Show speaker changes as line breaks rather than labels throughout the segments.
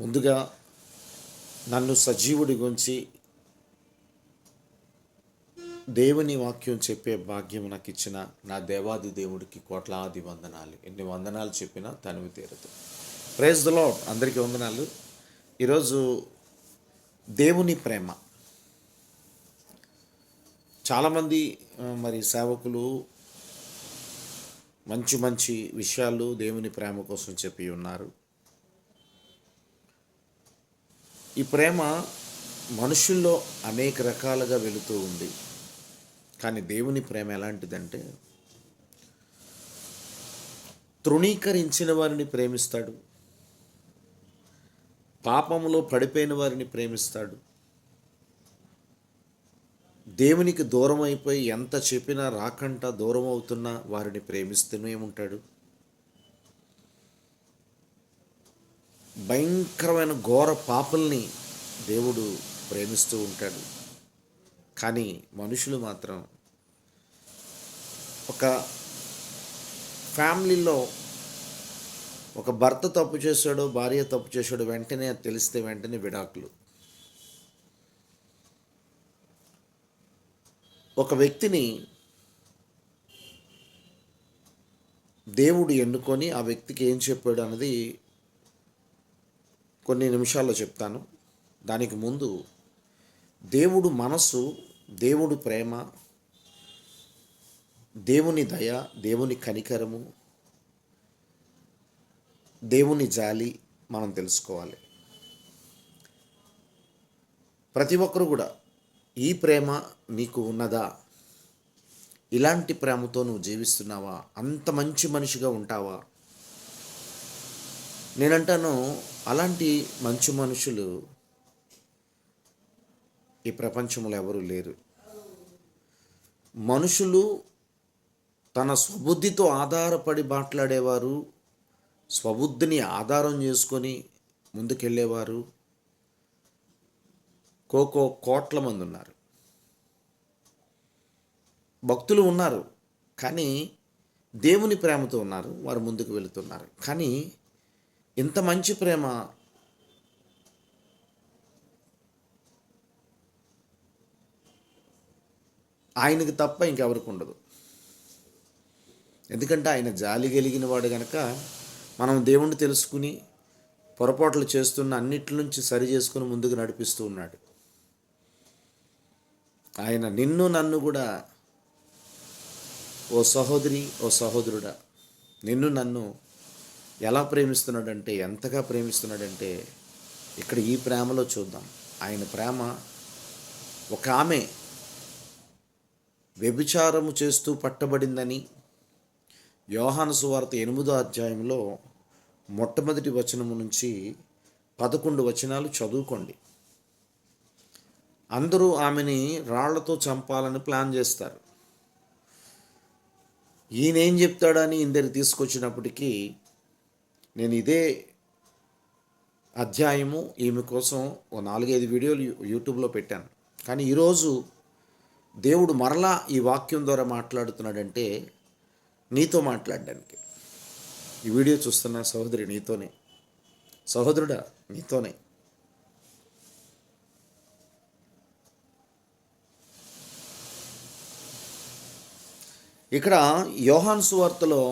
ముందుగా నన్ను సజీవుడి గురించి దేవుని వాక్యం చెప్పే భాగ్యం నాకు ఇచ్చిన నా దేవాది దేవుడికి కోట్లాది వందనాలు. ఎన్ని వందనాలు చెప్పినా తనివి తీరదు. ప్రేజ్ ద లాడ్ అందరికీ వందనాలు. ఈరోజు దేవుని ప్రేమ. చాలామంది మరి సేవకులు మంచి మంచి విషయాలు దేవుని ప్రేమ కోసం చెప్పి ఉన్నారు. ఈ ప్రేమ మనుషుల్లో అనేక రకాలుగా వెళుతూ ఉంది. కానీ దేవుని ప్రేమ ఎలాంటిదంటే తృణీకరించిన వారిని ప్రేమిస్తాడు. పాపములో పడిపోయిన వారిని ప్రేమిస్తాడు. దేవునికి దూరం అయిపోయి ఎంత చెప్పినా రాకంట దూరం అవుతున్నా వారిని ప్రేమిస్తూనే ఉంటాడు. భయంకరమైన ఘోర పాపల్ని దేవుడు ప్రేమిస్తూ ఉంటాడు. కానీ మనుషులు మాత్రం ఒక ఫ్యామిలీలో ఒక భర్త తప్పు చేశాడు భార్య తప్పు చేశాడు వెంటనే అది తెలిస్తే వెంటనే విడాకులు. ఒక వ్యక్తిని దేవుడు ఎన్నుకొని ఆ వ్యక్తికి ఏం చెప్పాడు అన్నది కొన్ని నిమిషాల్లో చెప్తాను. దానికి ముందు దేవుడు మనస్సు దేవుడు ప్రేమ దేవుని దయ దేవుని కనికరము దేవుని జాలి మనం తెలుసుకోవాలి. ప్రతి ఒక్కరు కూడా ఈ ప్రేమ నీకు ఉన్నదా? ఇలాంటి ప్రేమతో నువ్వు జీవిస్తున్నావా? అంత మంచి మనిషిగా ఉంటావా? నేనంటాను అలాంటి మంచి మనుషులు ఈ ప్రపంచంలో ఎవరు లేరు. మనుషులు తన స్వబుద్ధితో ఆధారపడి మాట్లాడేవారు స్వబుద్ధిని ఆధారం చేసుకొని ముందుకెళ్ళేవారు. కోకో కోట్ల మంది ఉన్నారు. భక్తులు ఉన్నారు కానీ దేవుని ప్రేమతో ఉన్నారు వారు ముందుకు వెళుతున్నారు. కానీ ఇంత మంచి ప్రేమ. ఆయనకి తప్ప ఇంకెవరికి ఉండదు. ఎందుకంటే ఆయన జాలి కలిగిన వాడు కనుక మనం దేవుణ్ణి తెలుసుకుని పొరపాట్లు చేస్తున్న అన్నిటి నుంచి సరి చేసుకుని ముందుకు నడిపిస్తూ ఉన్నాడు. ఆయన నిన్ను నన్ను కూడా ఓ సహోదరి ఓ సహోదరుడా నిన్ను నన్ను ఎలా ప్రేమిస్తున్నాడంటే ఎంతగా ప్రేమిస్తున్నాడంటే ఇక్కడ ఈ ప్రేమలో చూద్దాం. ఆయన ప్రేమ ఒక ఆమె వ్యభిచారము చేస్తూ పట్టబడిందని యోహాను సువార్త ఎనిమిదో అధ్యాయంలో మొట్టమొదటి వచనము నుంచి పదకొండు వచనాలు చదువుకోండి. అందరూ ఆమెని రాళ్ళతో చంపాలని ప్లాన్ చేస్తారు. ఈయనేం చెప్తాడని ఇందరికి తీసుకొచ్చినప్పటికీ నేను ఇదే అధ్యాయము ఈమె కోసం ఓ నాలుగైదు వీడియోలు యూట్యూబ్లో పెట్టాను. కానీ ఈరోజు దేవుడు మరలా ఈ వాక్యం ద్వారా మాట్లాడుతున్నాడంటే నీతో మాట్లాడడానికి. ఈ వీడియో చూస్తున్న సహోదరి నీతోనే. సహోదరుడా నీతోనే. ఇక్కడ యోహాన్ సువార్తలో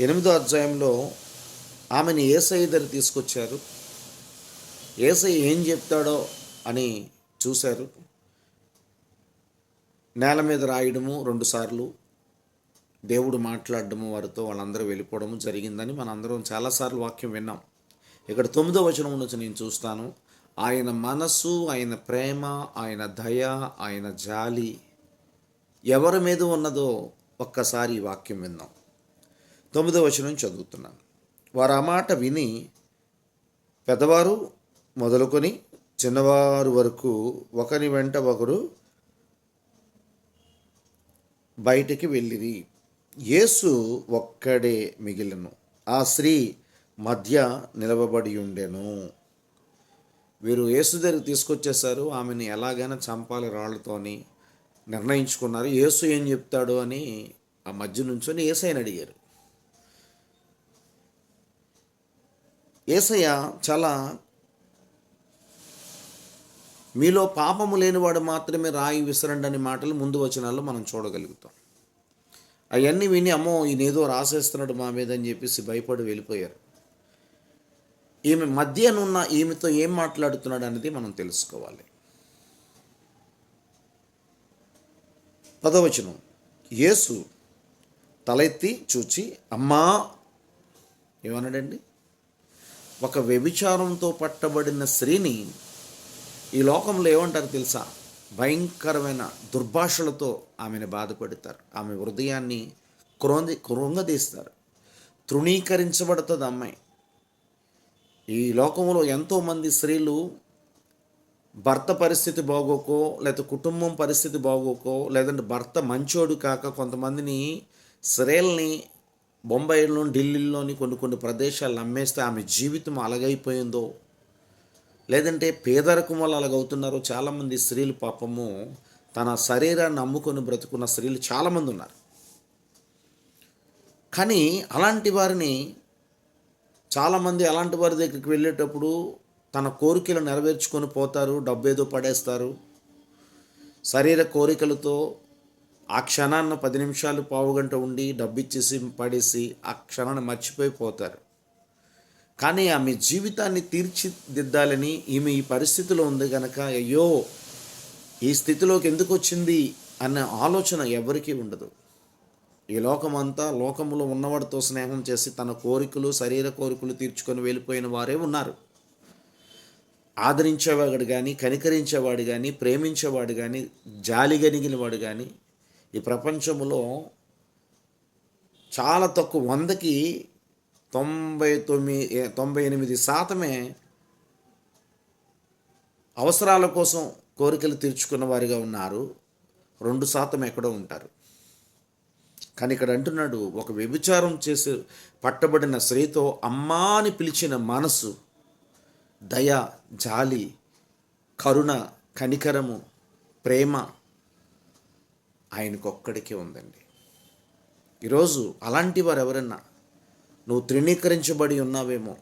ఎనిమిదో అధ్యాయంలో ఆమెను ఏసఐ దగ్గర తీసుకొచ్చారు. ఏసఐ ఏం చెప్తాడో అని చూశారు. నేల మీద రాయడము రెండుసార్లు దేవుడు మాట్లాడడము వారితో వాళ్ళందరూ వెళ్ళిపోవడము జరిగిందని మనందరం చాలాసార్లు వాక్యం విన్నాం. ఇక్కడ తొమ్మిదో వచనం నుంచి నేను చూస్తాను. ఆయన మనస్సు ఆయన ప్రేమ ఆయన దయ ఆయన జాలి ఎవరి మీద ఉన్నదో ఒక్కసారి ఈ వాక్యం విందాం తొమ్మిదో వచనం చదువుతున్నాను. వారు ఆ మాట విని పెద్దవారు మొదలుకొని చిన్నవారు వరకు ఒకరి వెంట ఒకరు బయటికి వెళ్ళిరి. యేసు ఒక్కడే మిగిలిను. ఆ స్త్రీ మధ్య నిలవబడి ఉండెను. వీరు యేసు దగ్గరికి తీసుకొచ్చేసారు ఆమెను ఎలాగైనా చంపాలి రాళ్ళతోని నిర్ణయించుకున్నారు. యేసు ఏం చెప్తాడు అని ఆ మధ్య నుంచొని ఏసైని అడిగారు. ఏసయ్య చాలా మీలో పాపము లేనివాడు మాత్రమే రాయి విసరండి అనే మాటలు ముందు వచనాల్లో మనం చూడగలుగుతాం. అవన్నీ విని అమ్మో ఈయనేదో రాసేస్తున్నాడు మా మీద అని చెప్పేసి భయపడి వెళ్ళిపోయారు. ఈమె మధ్యనున్న ఈమెతో ఏం మాట్లాడుతున్నాడు అనేది మనం తెలుసుకోవాలి. పదవచనం యేసు తలెత్తి చూచి అమ్మా ఏమన్నాడండి? ఒక వ్యభిచారంతో పట్టబడిన స్త్రీని ఈ లోకంలో ఏమంటారు తెలుసా? భయంకరమైన దుర్భాషలతో ఆమెను బాధపడతారు. ఆమె హృదయాన్ని క్రోంది కృంగదీస్తారు. తృణీకరించబడుతుంది అమ్మాయి. ఈ లోకంలో ఎంతోమంది స్త్రీలు భర్త పరిస్థితి బాగోకో లేదా కుటుంబం పరిస్థితి బాగోకో లేదంటే భర్త మంచోడు కాక కొంతమందిని స్త్రీల్ని బొంబాయిలో ఢిల్లీలోని కొన్ని కొన్ని ప్రదేశాలు అమ్మేస్తే ఆమె జీవితం అలగైపోయిందో? లేదంటే పేదరికం వల్ల అలాగవుతున్నారో? చాలామంది స్త్రీలు పాపము తన శరీరాన్ని అమ్ముకొని బ్రతుకున్న స్త్రీలు చాలామంది ఉన్నారు. కానీ అలాంటి వారిని చాలామంది అలాంటి వారి దగ్గరికి వెళ్ళేటప్పుడు తన కోరికలు నెరవేర్చుకొని పోతారు డబ్బేదో పడేస్తారు. శరీర కోరికలతో ఆ క్షణాన్న పది నిమిషాలు పావుగంట ఉండి డబ్బిచ్చేసి పడేసి ఆ క్షణాన్ని మర్చిపోయిపోతారు కానీ ఆమె జీవితాన్ని తీర్చిదిద్దాలని ఈమె ఈ పరిస్థితిలో ఉంది కనుక అయ్యో ఈ స్థితిలోకి ఎందుకు వచ్చింది అన్న ఆలోచన ఎవరికీ ఉండదు. ఈ లోకమంతా లోకములో ఉన్నవాడితో స్నేహం చేసి తన కోరికలు శరీర కోరికలు తీర్చుకొని వెళ్ళిపోయిన వారే ఉన్నారు. ఆదరించేవాడు కానీ కనికరించేవాడు కానీ ప్రేమించేవాడు కానీ జాలి కలిగిన వాడు కానీ ఈ ప్రపంచంలో చాలా తక్కువ వందకి తొంభై తొమ్మిది తొంభై ఎనిమిది శాతమే అవసరాల కోసం కోరికలు తీర్చుకున్న వారిగా ఉన్నారు. రెండు శాతం ఎక్కడో ఉంటారు. కానీ ఇక్కడ అంటున్నాడు ఒక వ్యభిచారం చేసి పట్టబడిన స్త్రీతో అమ్మా అని పిలిచిన మనసు దయ జాలి కరుణ కనికరము ప్రేమ ఆయనకొక్కడికే ఉందండి. ఈరోజు అలాంటి వారు ఎవరన్నా నువ్వు తృణీకరించబడి ఉన్నావేమో.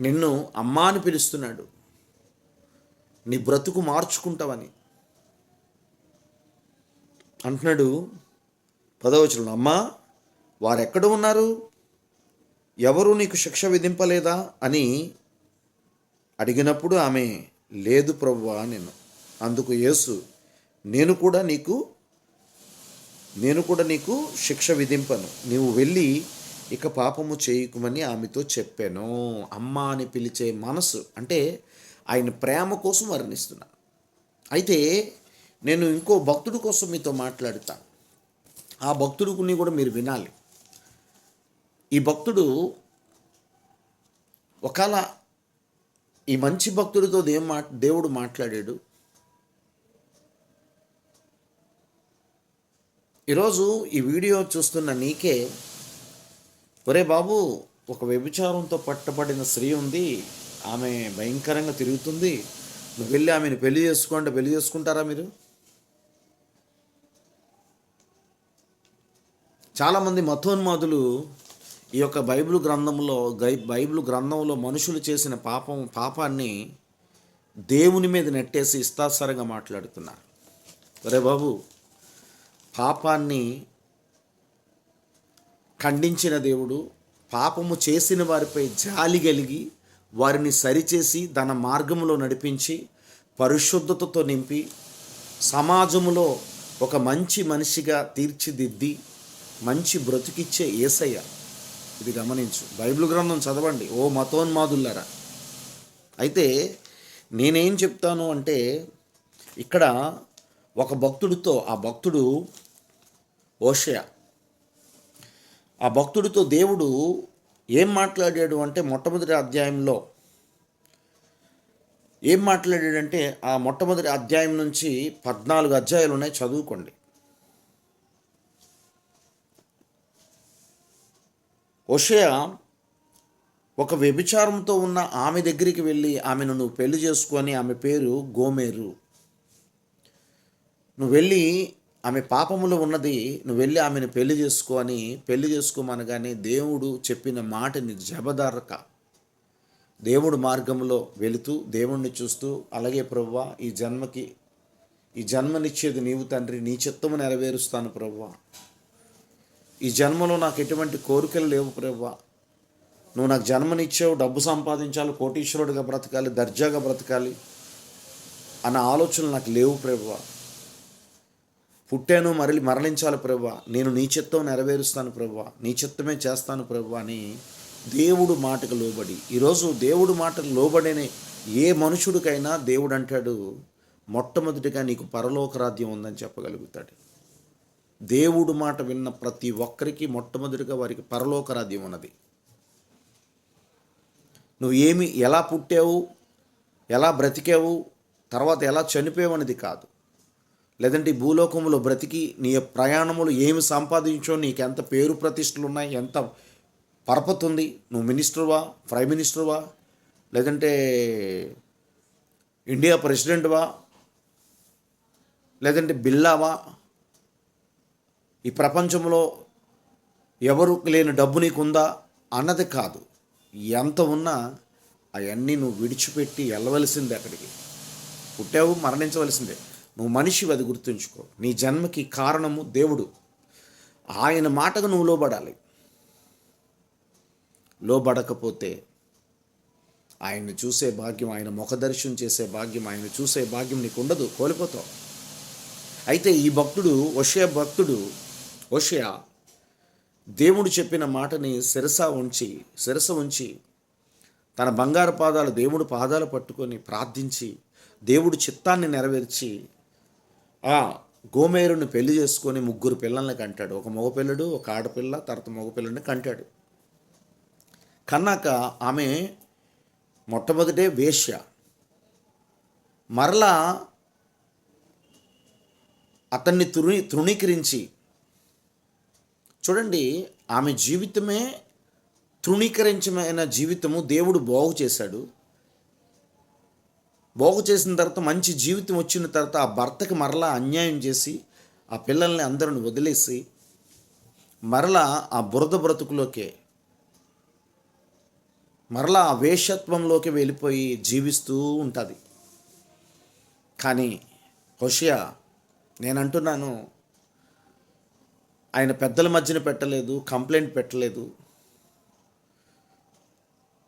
నిన్ను అమ్మా అని పిలుస్తున్నాడు. నీ బ్రతుకు మార్చుకుంటావని. అంటున్నాడు పదవచనం అమ్మా వారెక్కడ ఉన్నారు? ఎవరు నీకు శిక్ష విధింపలేదా? అని అడిగినప్పుడు ఆమె లేదు ప్రభువా నేను అందుకు యేసు నేను కూడా నీకు నేను కూడా నీకు శిక్ష విధింపను. నీవు వెళ్ళి ఇక పాపము చేయకుమని ఆమెతో చెప్పాను. అమ్మ అని పిలిచే మనసు అంటే ఆయన ప్రేమ కోసం వర్ణిస్తున్నా అయితే నేను ఇంకో భక్తుడి కోసం మీతో మాట్లాడతాను ఆ భక్తుడిని కూడా మీరు వినాలి. ఈ భక్తుడు ఒకవేళ ఈ మంచి భక్తుడితో దేవు మా దేవుడు మాట్లాడాడు? ఈరోజు ఈ వీడియో చూస్తున్న నీకే ఒరే బాబు ఒక వ్యభిచారంతో పట్టబడిన స్త్రీ ఉంది ఆమె భయంకరంగా తిరుగుతుంది నువ్వు వెళ్ళి ఆమెను పెళ్ళి చేసుకోండి పెళ్ళి చేసుకుంటారా మీరు? చాలామంది మతోన్మాదులు ఈ యొక్క బైబిల్ గ్రంథంలో గై బైబిల్ గ్రంథంలో మనుషులు చేసిన పాపం పాపాన్ని దేవుని మీద నెట్టేసి ఇస్తాసరంగా మాట్లాడుతున్నారు. ఒరే బాబు పాపాన్ని ఖండించిన దేవుడు పాపము చేసిన వారిపై జాలి కలిగి వారిని సరిచేసి తన మార్గంలో నడిపించి పరిశుద్ధతతో నింపి సమాజంలో ఒక మంచి మనిషిగా తీర్చిదిద్ది మంచి బ్రతికిచ్చే ఏసయ్య. ఇది గమనించు. బైబిల్ గ్రంథం చదవండి. ఓ మతోన్మాదుల్లారా అయితే నేనేం చెప్తాను అంటే ఇక్కడ ఒక భక్తుడితో ఆ భక్తుడు ఓషయ. ఆ భక్తుడితో దేవుడు ఏం మాట్లాడాడు అంటే మొట్టమొదటి అధ్యాయంలో ఏం మాట్లాడాడంటే ఆ మొట్టమొదటి అధ్యాయం నుంచి పద్నాలుగు అధ్యాయాలు ఉన్నాయి చదువుకోండి. ఓషయ ఒక వ్యభిచారంతో ఉన్న ఆమె దగ్గరికి వెళ్ళి ఆమెను నువ్వు పెళ్ళి చేసుకొని ఆమె పేరు గోమేరు. నువ్వు వెళ్ళి ఆమె పాపములో ఉన్నది నువ్వు వెళ్ళి ఆమెను పెళ్ళి చేసుకో అని పెళ్ళి చేసుకోమనగానే దేవుడు చెప్పిన మాటని జబదారక దేవుడు మార్గంలో వెళుతూ దేవుణ్ణి చూస్తూ అలాగే ప్రవ్వా ఈ జన్మకి ఈ జన్మనిచ్చేది నీవు తండ్రి నీ చిత్తము నెరవేరుస్తాను ప్రవ్వా. ఈ జన్మలో నాకు ఎటువంటి కోరికలు లేవు ప్రవ్వా. నువ్వు నాకు జన్మనిచ్చావు డబ్బు సంపాదించాలి కోటీశ్వరుడిగా బ్రతకాలి దర్జాగా బ్రతకాలి అన్న ఆలోచనలు నాకు లేవు ప్రభువా పుట్టాను మరలి మరణించాలి ప్రవ్వా నేను నీ చిత్తం నెరవేరుస్తాను ప్రవ్వా నీ చిత్తమే చేస్తాను ప్రవ్వా అని దేవుడు మాటకు లోబడి. ఈరోజు దేవుడు మాటకు లోబడిన ఏ మనుషుడికైనా దేవుడు అంటాడు మొట్టమొదటిగా నీకు పరలోక రాజ్యం ఉందని చెప్పగలుగుతాడు. దేవుడు మాట విన్న ప్రతి ఒక్కరికి మొట్టమొదటిగా వారికి పరలోక రాజ్యం ఉన్నది. నువ్వు ఏమి ఎలా పుట్టావు ఎలా బ్రతికావు తర్వాత ఎలా చనిపోయావు అనేది కాదు. లేదంటే ఈ భూలోకంలో బ్రతికి నీ ప్రయాణములు ఏమి సంపాదించో నీకు ఎంత పేరు ప్రతిష్టలు ఉన్నాయి ఎంత పరపతి ఉంది నువ్వు మినిస్టర్వా ప్రైమ్ మినిస్టర్వా లేదంటే ఇండియా ప్రెసిడెంట్వా లేదంటే బిల్లావా? ఈ ప్రపంచంలో ఎవరు లేని డబ్బు నీకుందా అన్నది కాదు. ఎంత ఉన్నా అవన్నీ నువ్వు విడిచిపెట్టి వెళ్ళవలసిందే అక్కడికి. పుట్టావు మరణించవలసిందే. నువ్వు మనిషివి అది గుర్తుంచుకో. నీ జన్మకి కారణము దేవుడు. ఆయన మాటకు నువ్వు లోబడాలి. లోబడకపోతే ఆయన్ని చూసే భాగ్యం ఆయన ముఖదర్శనం చేసే భాగ్యం ఆయన చూసే భాగ్యం నీకు ఉండదు కోల్పోతావు. అయితే ఈ భక్తుడు ఒషయ భక్తుడు ఒషయ దేవుడు చెప్పిన మాటని శిరస ఉంచి శిరస ఉంచి తన బంగారు పాదాలు దేవుడు పాదాలు పట్టుకొని ప్రార్థించి దేవుడు చిత్తాన్ని నెరవేర్చి ఆ గోమేరుని పెళ్ళి చేసుకొని ముగ్గురు పిల్లల్ని కంటాడు. ఒక మగపిల్లడు ఒక ఆడపిల్ల తర్వాత మగపిల్లని కంటాడు. కన్నాక ఆమె మొట్టమొదటే వేశ్య. మరలా అతన్ని తృణీ తృణీకరించి. చూడండి ఆమె జీవితమే తృణీకరించమైన జీవితము దేవుడు బాగు చేశాడు. బాగు చేసిన తర్వాత మంచి జీవితం వచ్చిన తర్వాత ఆ భర్తకి మరలా అన్యాయం చేసి ఆ పిల్లల్ని అందరిని వదిలేసి మరలా ఆ బురద బ్రతుకులోకే మరలా ఆ వేషత్వంలోకి వెళ్ళిపోయి జీవిస్తూ ఉంటుంది. కానీ హోషియా నేను అంటున్నాను ఆయన పెద్దల మధ్యన పెట్టలేదు కంప్లైంట్ పెట్టలేదు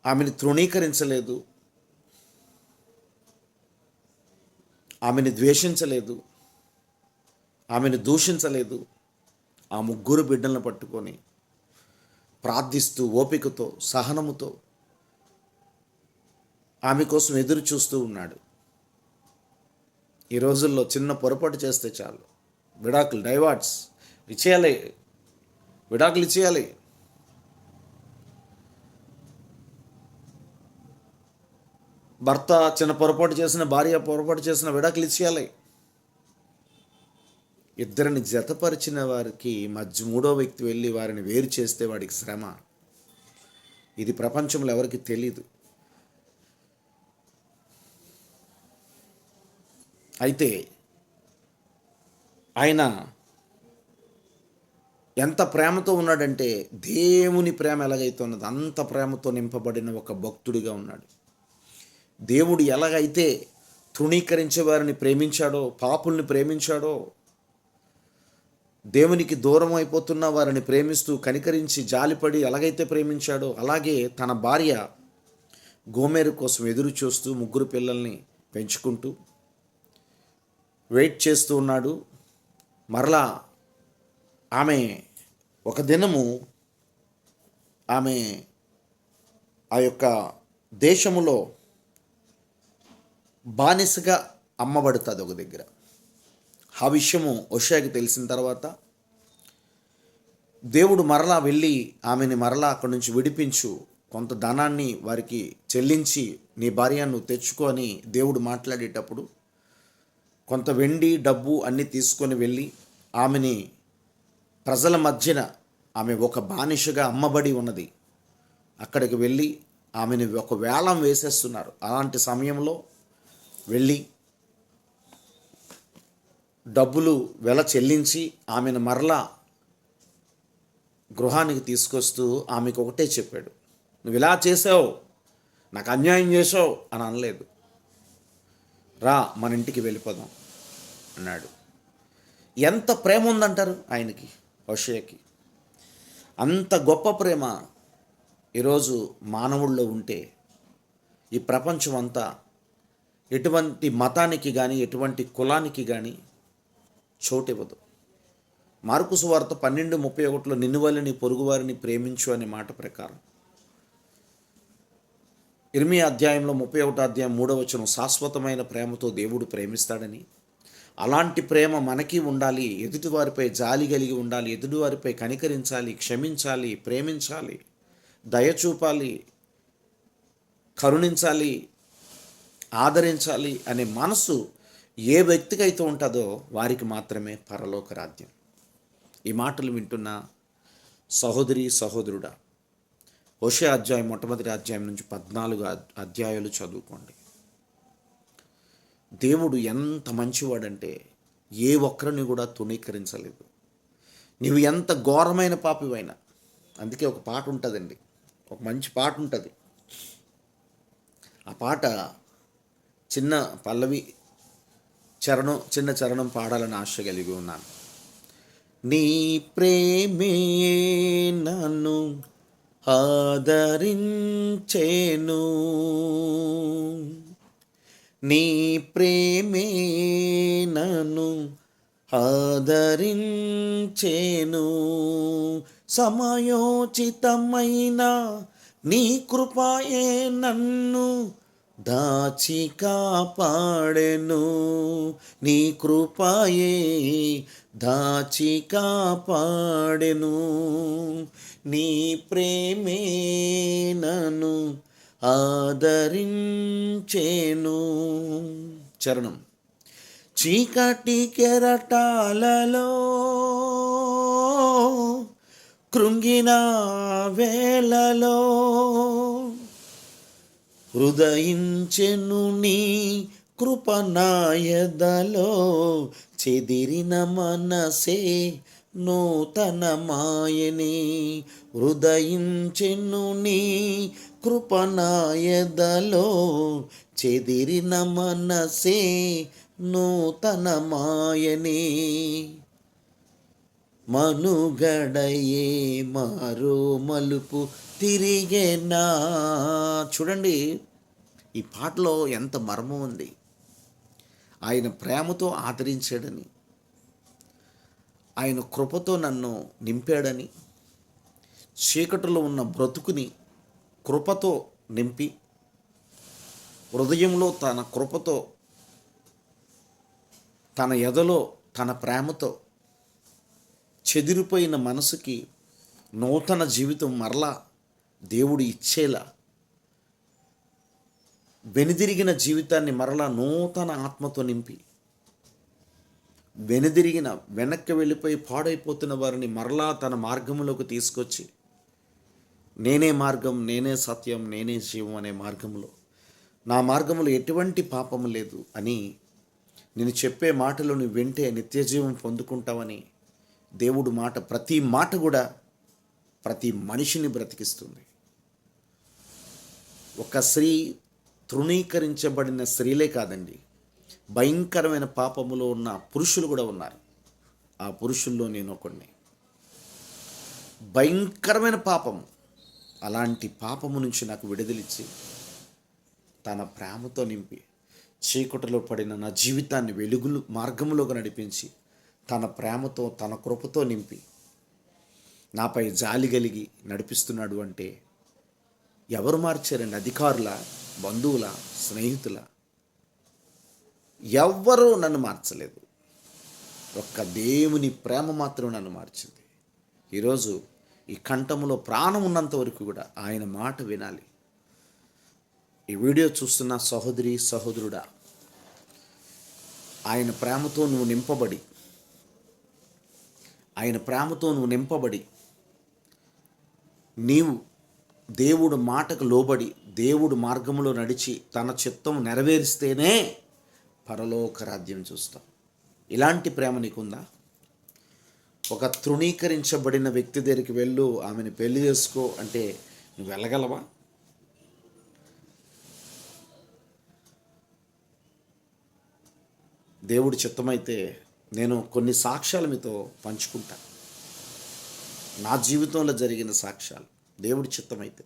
ఆమెను తృణీకరించలేదు ఆమెను ద్వేషించలేదు. ఆమెను దూషించలేదు. ఆ ముగ్గురు బిడ్డలను పట్టుకొని ప్రార్థిస్తూ ఓపికతో సహనముతో ఆమె కోసం ఎదురు చూస్తూ ఉన్నాడు. ఈ రోజుల్లో చిన్న పొరపాటు చేస్తే చాలు. విడాకులు డైవార్ట్స్ ఇచ్చేయాలి. విడాకులు ఇచ్చేయాలి. భర్త చిన్న పొరపాటు చేసిన భార్య పొరపాటు చేసిన విడాకులు ఇచ్చేయాలి. ఇద్దరిని జతపరిచిన వారికి మధ్య మూడో వ్యక్తి వెళ్ళి వారిని వేరు చేస్తే వాడికి శ్రమ. ఇది ప్రపంచంలో ఎవరికి తెలీదు. అయితే ఆయన ఎంత ప్రేమతో ఉన్నాడంటే దేవుని ప్రేమ ఎలాగైతే ఉన్నది అంత ప్రేమతో నింపబడిన ఒక భక్తుడిగా ఉన్నాడు. దేవుడు ఎలాగైతే తృణీకరించే వారిని ప్రేమించాడో పాపుల్ని ప్రేమించాడో దేవునికి దూరం అయిపోతున్న వారిని ప్రేమిస్తూ కనికరించి జాలిపడి ఎలాగైతే ప్రేమించాడో అలాగే తన భార్య గోమేరు కోసం ఎదురు చూస్తూ ముగ్గురు పిల్లల్ని పెంచుకుంటూ వెయిట్ చేస్తూ ఉన్నాడు. మరలా ఆమె ఒక దినము ఆమె ఆ యొక్క దేశములో బానిసగా అమ్మబడుతుంది ఒక దగ్గర. ఆ విషయము ఒషాకి తెలిసిన తర్వాత దేవుడు మరలా వెళ్ళి ఆమెని మరలా అక్కడి నుంచి విడిపించు కొంత ధనాన్ని వారికి చెల్లించి నీ భార్యను తెచ్చుకొని దేవుడు మాట్లాడేటప్పుడు కొంత వెండి డబ్బు అన్నీ తీసుకొని వెళ్ళి ఆమెని ప్రజల మధ్యన ఆమె ఒక బానిసగా అమ్మబడి ఉన్నది. అక్కడికి వెళ్ళి ఆమెని ఒక వేలం వేసేస్తున్నారు. అలాంటి సమయంలో వెళ్ళి డబ్బులు వెల చెల్లించి ఆమెను మరలా గృహానికి తీసుకొస్తూ ఆమెకు ఒకటే చెప్పాడు. నువ్వు ఇలా చేసావు నాకు అన్యాయం చేసావు అని అనలేదు. రా మన ఇంటికి వెళ్ళిపోదాం అన్నాడు. ఎంత ప్రేమ ఉందంటారు ఆయనకి హోషయ్యకి? అంత గొప్ప ప్రేమ ఈరోజు మానవుల్లో ఉంటే ఈ ప్రపంచం అంతా ఎటువంటి మతానికి కానీ ఎటువంటి కులానికి కానీ చోటివ్వదు మార్కు సువార్త పన్నెండు ముప్పై ఒకటిలో నిన్నువల్లిని పొరుగువారిని ప్రేమించు అనే మాట ప్రకారం. ఇరిమి అధ్యాయంలో ముప్పై ఒకటో అధ్యాయం మూడవచనం శాశ్వతమైన ప్రేమతో దేవుడు ప్రేమిస్తాడని. అలాంటి ప్రేమ మనకి ఉండాలి ఎదుటివారిపై జాలి కలిగి ఉండాలి ఎదుటివారిపై కనికరించాలి క్షమించాలి ప్రేమించాలి దయ చూపాలి కరుణించాలి ఆదరించాలి అనే మనసు ఏ వ్యక్తికైతే ఉంటుందో వారికి మాత్రమే పరలోక రాజ్యం. ఈ మాటలు వింటున్న సహోదరి సహోదరుడా హోషే అధ్యాయం మొట్టమొదటి అధ్యాయం నుంచి పద్నాలుగు అధ్యాయాలు చదువుకోండి. దేవుడు ఎంత మంచివాడంటే ఏ ఒక్కరిని కూడా తుణీకరించలేదు. నీవు ఎంత ఘోరమైన పాపివైనా. అందుకే ఒక పాట ఉంటుందండి. ఒక మంచి పాట ఉంటుంది. ఆ పాట చిన్న పల్లవి చరణం చిన్న చరణం పాడాలని ఆశ కలిగి ఉన్నాను. నీ ప్రేమే నన్ను ఆదరించేను. నీ ప్రేమే నన్ను ఆదరించేను. సమయోచితమైన నీ కృపాయే నన్ను దాచి కాపాడెను నీ కృపాయే. దాచి కాపాడెను నీ ప్రేమే నన్ను ఆదరించేను. చరణం. చీకటి కెరటాలలో కృంగిన వేళలో హృదయించెను నీ కృపనాయదలో చెదిరిన మనసే నూతన మాయని హృదయించెను నీ కృపనాయదలో చెదిరిన మనసే నూతన మాయని మనుగడయే మారో మలుపు తిరిగేనా చూడండి ఈ పాటలో ఎంత మర్మం ఉంది. ఆయన ప్రేమతో ఆదరించాడని ఆయన కృపతో నన్ను నింపాడని చీకటిలో ఉన్న బ్రతుకుని కృపతో నింపి హృదయంలో తన కృపతో తన ఎదలో తన ప్రేమతో చెదిరిపోయిన మనసుకి నూతన జీవితం మరలా దేవుడు ఇచ్చేలా. వెనుదిరిగిన జీవితాన్ని మరలా నూతన ఆత్మతో నింపి వెనుదిరిగిన వెనక్కి వెళ్ళిపోయి పాడైపోతున్న వారిని మరలా తన మార్గంలోకి తీసుకొచ్చి నేనే మార్గం నేనే సత్యం నేనే జీవం అనే మార్గంలో నా మార్గంలో ఎటువంటి పాపం లేదు అని నేను చెప్పే మాటలు నువ్వు వింటే నిత్యజీవం పొందుకుంటావని దేవుడు మాట ప్రతి మాట కూడా ప్రతి మనిషిని బ్రతికిస్తుంది. ఒక స్త్రీ తృణీకరించబడిన స్త్రీలే కాదండి. భయంకరమైన పాపములో ఉన్న పురుషులు కూడా ఉన్నారు. ఆ పురుషుల్లో నేను ఒకడిని భయంకరమైన పాపము అలాంటి పాపము నుంచి నాకు విడుదలిచ్చి తన ప్రేమతో నింపి చీకటిలో పడిన నా జీవితాన్ని వెలుగులు మార్గంలోకి నడిపించి తన ప్రేమతో తన కృపతో నింపి నాపై జాలి కలిగి నడిపిస్తున్నాడు అంటే ఎవరు మార్చారండి అధికారుల బంధువుల స్నేహితుల? ఎవ్వరూ నన్ను మార్చలేదు. ఒక్క దేవుని ప్రేమ మాత్రం నన్ను మార్చింది. ఈరోజు ఈ కంఠములో ప్రాణం ఉన్నంత వరకు కూడా ఆయన మాట వినాలి. ఈ వీడియో చూస్తున్న సహోదరి సహోదరుడా ఆయన ప్రేమతో నువ్వు నింపబడి ఆయన ప్రేమతో నువ్వు నింపబడి నీవు దేవుడు మాటకు లోబడి దేవుడు మార్గంలో నడిచి తన చిత్తం నెరవేరిస్తేనే పరలోక రాజ్యం చూస్తాం ఇలాంటి ప్రేమ నీకుందా? ఒక తృణీకరించబడిన వ్యక్తి దగ్గరికి వెళ్ళు ఆమెను పెళ్ళి చేసుకో అంటే నువ్వు వెళ్ళగలవా? దేవుడి చిత్తమైతే నేను కొన్ని సాక్ష్యాలు మీతో పంచుకుంటాను. నా జీవితంలో జరిగిన సాక్ష్యాలు దేవుడి చిత్తమైతే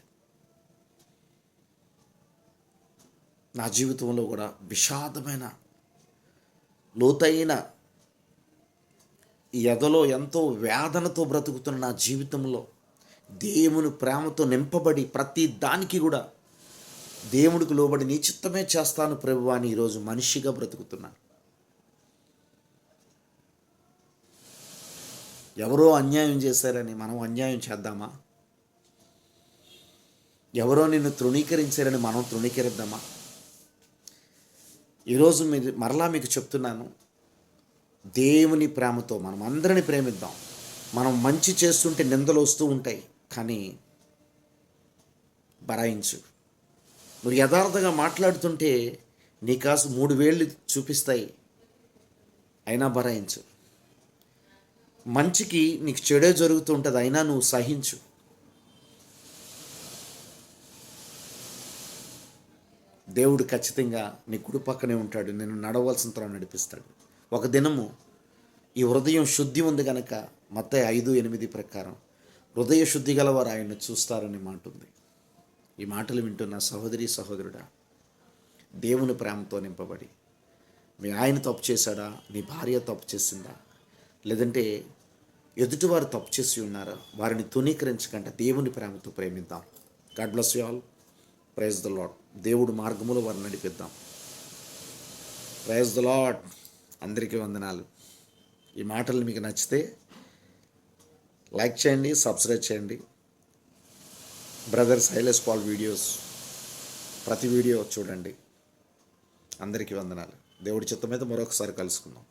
నా జీవితంలో కూడా విషాదమైన లోతైన ఎదలో ఎంతో వేదనతో బ్రతుకుతున్న నా జీవితంలో దేవుని ప్రేమతో నింపబడి ప్రతి దానికి కూడా దేవుడికి లోబడి నీ చిత్తమే చేస్తాను ప్రభు అని ఈరోజు మనిషిగా బ్రతుకుతున్నాను. ఎవరో అన్యాయం చేశారని మనం అన్యాయం చేద్దామా? ఎవరో నిన్ను తృణీకరించారని మనం తృణీకరిద్దామా? ఈరోజు మీరు మరలా మీకు చెప్తున్నాను దేవుని ప్రేమతో మనం అందరిని ప్రేమిద్దాం. మనం మంచి చేస్తుంటే నిందలు వస్తూ ఉంటాయి కానీ బరాయించు. నువ్వు యథార్థంగా మాట్లాడుతుంటే నీ కాసు మూడు వేళ్ళు చూపిస్తాయి అయినా బరాయించు. మంచికి నీకు చెడే జరుగుతూ ఉంటుంది అయినా నువ్వు సహించు. దేవుడు ఖచ్చితంగా నీ కుడి పక్కనే ఉంటాడు నేను నడవలసిన తరం నడిపిస్తాడు. ఒక దినము ఈ హృదయం శుద్ధి ఉంది కనుక మత్త ఐదు ఎనిమిది ప్రకారం హృదయ శుద్ధి గలవారు ఆయన్ని చూస్తారని మాట ఉంది. ఈ మాటలు వింటున్న సహోదరి సహోదరుడా దేవుని ప్రేమతో నింపబడి మీ ఆయన తప్పు చేశాడా నీ భార్య తప్పు చేసిందా లేదంటే ఎదుటివారు తప్పు చేసి ఉన్నారా? వారిని తునీకరించకుండా దేవుని ప్రేమతో ప్రేమిద్దాం. God bless you all praise the Lord దేవుడు మార్గములో వారిని నడిపిద్దాం. ప్రైజ్ ద లాడ్ అందరికీ వందనాలు. ఈ మాటలు మీకు నచ్చితే లైక్ చేయండి సబ్స్క్రైబ్ చేయండి. బ్రదర్ సైలెస్ పాల్ వీడియోస్ ప్రతి వీడియో చూడండి. అందరికీ వందనాలు. దేవుడి చిత్తం మీద మరొకసారి కలుసుకుందాం.